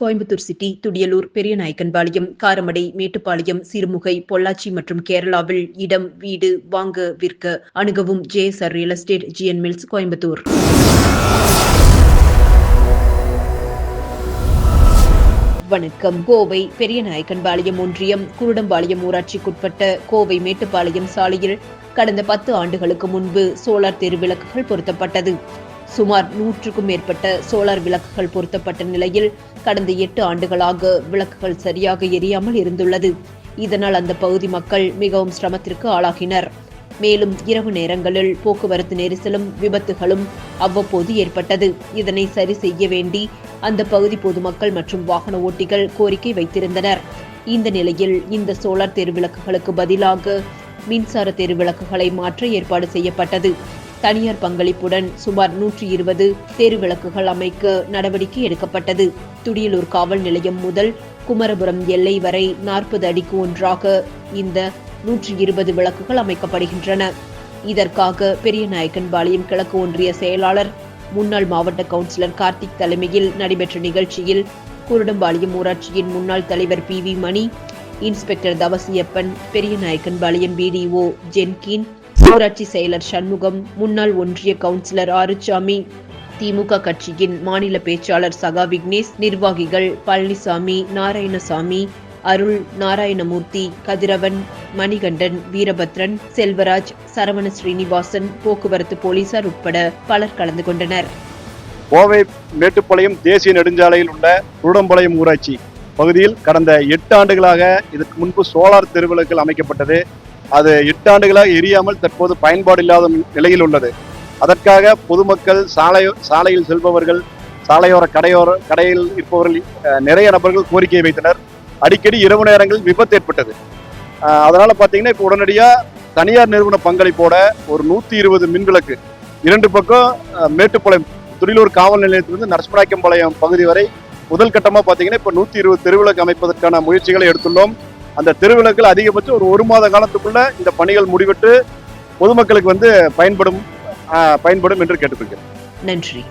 Coimbatore city Thudiyalur Periyanaickenpalayam Karamadai Mettupalayam Sirumugai Pollachi மற்றும் கேரளாவில் இடம் வீடு வாங்க விற்க அணுகவும் JSR real estate GN mills Coimbatore. வணக்கம். கோவை பெரியநாயக்கன்பாளையம் ஒன்றியம் குருடம்பாளையம் ஊராட்சிக்குட்பட்ட கோவை மேட்டுப்பாளையம் சாலையில் கடந்த பத்து ஆண்டுகளுக்கு முன்பு சோலார் தெருவிளக்குகள் பொருத்தப்பட்டது. சுமார் நூற்றுக்கும் மேற்பட்ட சோலார் விளக்குகள் பொருத்தப்பட்ட நிலையில் கடந்த எட்டு ஆண்டுகளாக விளக்குகள் சரியாக எரியாமல் இருந்துள்ளது. இதனால் அந்த பகுதி மக்கள் மிகவும் சிரமத்திற்கு ஆளாகினர். மேலும் இரவு நேரங்களில் போக்குவரத்து நெரிசலும் விபத்துகளும் அவ்வப்போது ஏற்பட்டது. இதனை சரி செய்ய வேண்டி அந்த பகுதி பொதுமக்கள் மற்றும் வாகன ஓட்டிகள் கோரிக்கை வைத்திருந்தனர். இந்த நிலையில் இந்த சோலார் தெருவிளக்குகளுக்கு பதிலாக மின்சார தெருவிளக்குகளை மாற்ற ஏற்பாடு செய்யப்பட்டது. தனியார் பங்களிப்புடன் சுமார் நூற்றி இருபது தெருவிளக்குகள் அமைக்க நடவடிக்கை எடுக்கப்பட்டது. துடியலூர் காவல் நிலையம் முதல் குமரபுரம் எல்லை வரை நாற்பது அடிக்கு ஒன்றாக இந்த நூற்றி இருபது விளக்குகள் அமைக்கப்படுகின்றன. இதற்காக பெரியநாயக்கன்பாளையம் கிழக்கு ஒன்றிய செயலாளர் முன்னாள் மாவட்ட கவுன்சிலர் கார்த்திக் தலைமையில் நடைபெற்ற நிகழ்ச்சியில் குருடம்பாளையம் ஊராட்சியின் முன்னாள் தலைவர் P V Mani inspector Thavasiyappan Periyanaickenpalayam BDO Jenkin ஊராட்சி செயலர் சண்முகம் முன்னாள் ஒன்றிய கவுன்சிலர் ஆறுச்சாமி திமுக கட்சியின் மாநில பேச்சாளர் சகா விக்னேஷ் நிர்வாகிகள் பழனிசாமி நாராயணசாமி அருள் நாராயணமூர்த்தி கதிரவன் மணிகண்டன் வீரபத்ரன் செல்வராஜ் சரவண ஸ்ரீனிவாசன் போக்குவரத்து போலீசார் உட்பட பலர் கலந்து கொண்டனர். கோவை மேட்டுப்பாளையம் தேசிய நெடுஞ்சாலையில் உள்ள குருடம்பாளையம் ஊராட்சி பகுதியில் கடந்த எட்டு ஆண்டுகளாக இதற்கு முன்பு சோலார் தெருவிளக்கில் அமைக்கப்பட்டது. அது எட்டு ஆண்டுகளாக எரியாமல் தற்போது பயன்பாடு இல்லாத நிலையில் உள்ளது. அதற்காக பொதுமக்கள் சாலை சாலையில் செல்பவர்கள் சாலையோர கடையோர கடையில் இருப்பவர்கள் நிறைய நபர்கள் கோரிக்கை வைத்தனர். அடிக்கடி இரவு நேரங்களில் விபத்து ஏற்பட்டது. அதனால் பார்த்தீங்கன்னா இப்போ உடனடியாக தனியார் நிறுவன பங்களிப்போட ஒரு நூற்றி இருபது மின்விளக்கு இரண்டு பக்கம் மேட்டுப்பாளையம் துடிலூர் காவல் நிலையத்திலிருந்து நரசிம்மராயக்கம்பாளையம் பகுதி வரை முதல் கட்டமாக பார்த்தீங்கன்னா இப்போ நூற்றி இருபது தெருவிளக்கு அமைப்பதற்கான முயற்சிகளை எடுத்துள்ளோம். அந்த தெருவிளக்கில் அதிகபட்சம் ஒரு ஒரு மாத காலத்துக்குள்ள இந்த பணிகள் முடிவிட்டு பொதுமக்களுக்கு வந்து பயன்படும் பயன்படும் என்று கேட்டுக்கொள்கிறேன். நன்றி.